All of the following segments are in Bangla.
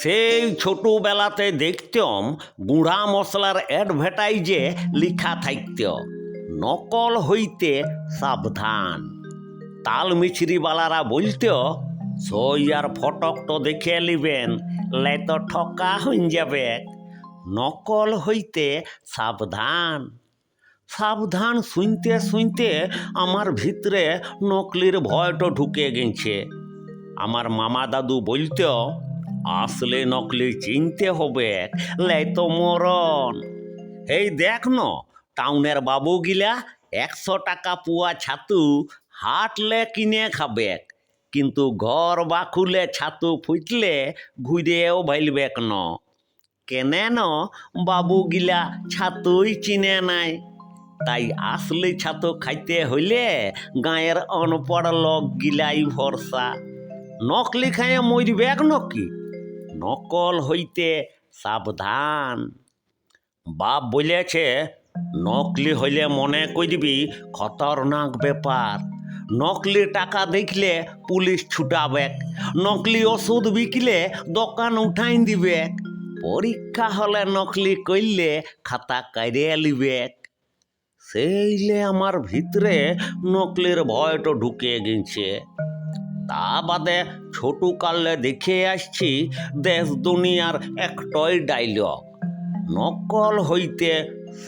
সেই ছোটবেলাতে দেখতাম গুঁড়া মশলার অ্যাডভার্টাইজে লিখা থাকত, নকল হইতে সাবধান। তাল মিছরিওয়ালারা বলত, সই আর ফটকটো দেখে নিবেন লাই তো ঠকা হইন যাবে। নকল হইতে সাবধান। সাবধান শুনতে শুনতে আমার ভিতরে নকলির ভয়টা ঢুকে গেছে। আমার মামা দাদু বলতো আসলে নকলি চিনতে হবে তো মরণ। এই দেখ ন, টাউনের বাবু গিলা একশো টাকা পুয়া ছাতু হাটলে কিনে খাবে, কিন্তু ঘর বা খুলে ছাতু ফুটলে ঘুরেও ভাইলবেক ন। কেনে ন বাবু গিলা ছাতুই চিনে নাই, তাই আসলে ছাতু খাইতে হইলে গাঁয়ের অনপড় লোক গিলাই ভরসা। নকলি খাইয়ে মরবেক নকি নকল হইতে সাবধান। বাপ বলেছে নকলি হইলে মনে করবি খতরনাক ব্যাপার। নকলি টাকা দেখলে পুলিশ ছুটাবে। নকলি ওষুধ বিকলে দোকান উঠাই দিবে। পরীক্ষা হলে নকলি করলে খাতা কাইরে লিবে। সেইলে আমার ভিতরে নকলির ভয়টা ঢুকে গেছে তা বাদে ছোট কালে দেখে আসছি দেশ দুনিয়ার একটাই ডাইলগ নকল হইতে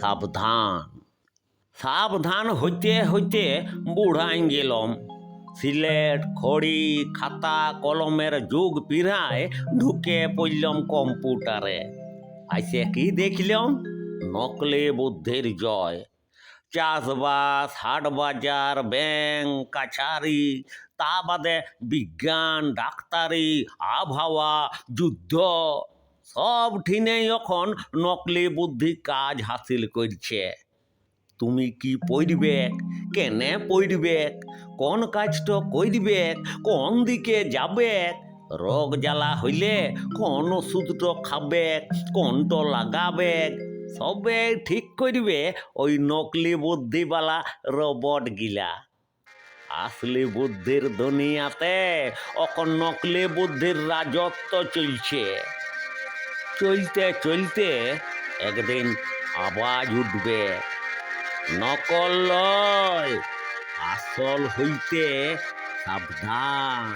সাবধান। সাবধান হইতে হইতে বুড়াই গেলাম। সিলেট, খড়ি, খাতা, কলমের যুগ পিড়ায় ঢুকে পড়লাম কম্পিউটারে। আইসে কি দেখলাম? নকলে বুদ্ধির জয়। চাষবাস হাট বাজার, ব্যাংক, কাছারি, তা বাদে বিজ্ঞান, ডাক্তারি, আবহাওয়া, যুদ্ধ, সব ঠিনেই এখন নকলি বুদ্ধি কাজ হাসিল করছে। তুমি কি পড়বে কেনে পড়বে কোন কাজটা করবে কোন দিকে যাবে রোগ জ্বালা হইলে কোন ওষুধটা খাবে কোনটা লাগাবে সবে ঠিক করবে ওই নকলি বুদ্ধিওয়ালা রবট গিলা। আসলি বুদ্ধির দুনিয়াতে এখন নকলি বুদ্ধির রাজত্ব চলছে। চলতে চলতে একদিন আওয়াজ উঠবে, নকল লয় আসল হইতে সাবধান।